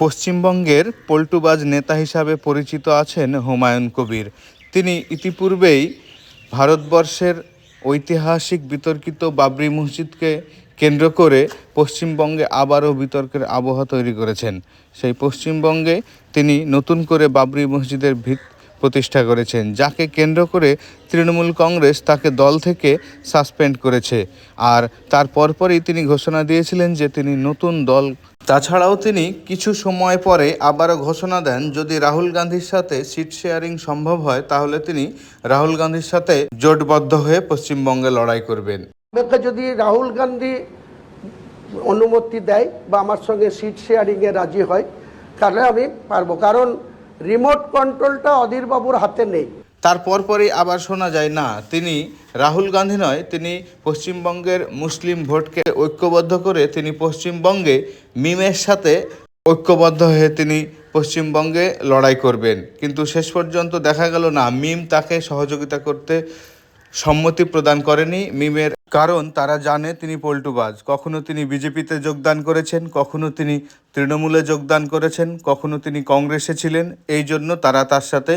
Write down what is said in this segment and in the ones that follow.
পশ্চিমবঙ্গের পল্টুবাজ নেতা হিসাবে পরিচিত আছেন হুমায়ুন কবির। তিনি ইতিপূর্বেই ভারতবর্ষের ঐতিহাসিক বিতর্কিত বাবরি মসজিদকে কেন্দ্র করে পশ্চিমবঙ্গে আবারও বিতর্কের আবহাওয়া তৈরি করেছেন। সেই পশ্চিমবঙ্গে তিনি নতুন করে বাবরি মসজিদের ভিত প্রতিষ্ঠা করেছেন, যাকে কেন্দ্র করে তৃণমূল কংগ্রেস তাকে দল থেকে সাসপেন্ড করেছে। আর তার পরপরই তিনি ঘোষণা দিয়েছিলেন যে তিনি নতুন দল। তাছাড়াও তিনি কিছু সময় পরে আবারও ঘোষণা দেন, যদি রাহুল গান্ধীর সাথে সিট শেয়ারিং সম্ভব হয়, তাহলে তিনি রাহুল গান্ধীর সাথে জোটবদ্ধ হয়ে পশ্চিমবঙ্গে লড়াই করবেন। যদি রাহুল গান্ধী অনুমতি দেয় বা আমার সঙ্গে সিট শেয়ারিংয়ে রাজি হয়, তাহলে আমি পারব। কারণ রিমোট কন্ট্রোলটা অধীরবাবুর হাতে নেই। তার পরপরই আবার শোনা যায়, না, তিনি রাহুল গান্ধী নয়, তিনি পশ্চিমবঙ্গের মুসলিম ভোটকে ঐক্যবদ্ধ করে তিনি পশ্চিমবঙ্গে মিমের সাথে ঐক্যবদ্ধ হয়ে তিনি পশ্চিমবঙ্গে লড়াই করবেন। কিন্তু শেষ পর্যন্ত দেখা গেল, না, মিম তাকে সহযোগিতা করতে সম্মতি প্রদান করেনি মিমের, কারণ তারা জানে তিনি পল্টুবাজ। কখনো তিনি বিজেপিতে যোগদান করেছেন, কখনো তিনি তৃণমূলে যোগদান করেছেন, কখনো তিনি কংগ্রেসে ছিলেন। এই জন্য তারা তার সাথে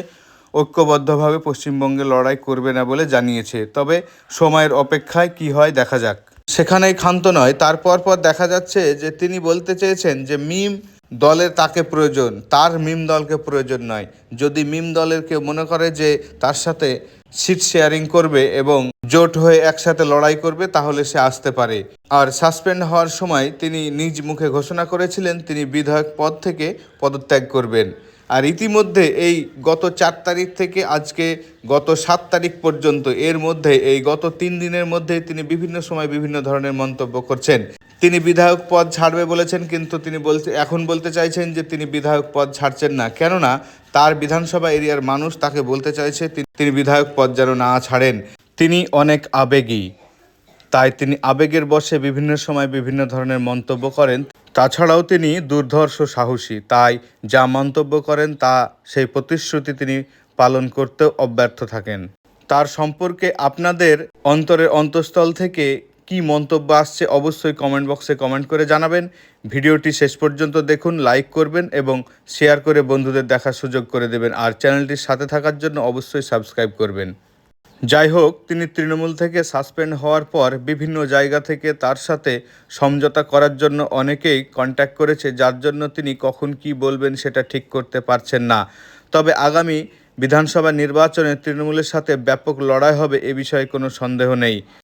ঐক্যবদ্ধভাবে পশ্চিমবঙ্গে লড়াই করবে না বলে জানিয়েছে। তবে সময়ের অপেক্ষায় কি হয় দেখা যাক। সেখানেই ক্ষান্ত নয়। তারপর পর দেখা যাচ্ছে যে তিনি বলতে চেয়েছেন যে মিম দলের তাকে প্রয়োজন, তার মিম দলকে প্রয়োজন নয়। যদি মিম দলের কেউ মনে করে যে তার সাথে সিট শেয়ারিং করবে এবং জোট হয়ে একসাথে লড়াই করবে, তাহলে সে আসতে পারে। আর সাসপেন্ড হওয়ার সময় তিনি নিজ মুখে ঘোষণা করেছিলেন, তিনি বিধায়ক পদ থেকে পদত্যাগ করবেন। আর ইতিমধ্যে এই গত চার তারিখ থেকে আজকে গত সাত তারিখ পর্যন্ত এর মধ্যে, এই গত তিন দিনের মধ্যে তিনি বিভিন্ন সময় বিভিন্ন ধরনের মন্তব্য করছেন। তিনি বিধায়ক পদ ছাড়বে বলেছেন, কিন্তু তিনি বলতে, এখন বলতে চাইছেন যে তিনি বিধায়ক পদ ছাড়ছেন না। কেননা তার বিধানসভা এরিয়ার মানুষ তাকে বলতে চাইছে, তিনি- বিধায়ক পদ যেন না ছাড়েন। তিনি অনেক আবেগী। তাই তিনি আবেগের বশে বিভিন্ন সময় বিভিন্ন ধরনের মন্তব্য করেন। তাছাড়াও তিনি দুর্ধর্ষ সাহসী, তাই যা মন্তব্য করেন তা সেই প্রতিশ্রুতি তিনি পালন করতেও অব্যর্থ থাকেন। তার সম্পর্কে আপনাদের অন্তরের অন্তঃস্থল থেকে কি মন্তব্য আসছে অবশ্যই কমেন্ট বক্সে কমেন্ট করে জানাবেন। ভিডিওটি শেষ পর্যন্ত দেখুন লাইক করবেন এবং শেয়ার করে বন্ধুদের দেখার সুযোগ করে দেবেন। আর চ্যানেলটির সাথে থাকার জন্য অবশ্যই সাবস্ক্রাইব করবেন। যাই হোক তিনি তৃণমূল থেকে সাসপেন্ড হওয়ার পর বিভিন্ন জায়গা থেকে তার সাথে সমঝোতা করার জন্য অনেকেই কন্ট্যাক্ট করেছে, যার জন্য তিনি কখন কি বলবেন সেটা ঠিক করতে পারছেন না। তবে আগামী বিধানসভা নির্বাচনে তৃণমূলের সাথে ব্যাপক লড়াই হবে এ বিষয়ে কোনো সন্দেহ নেই।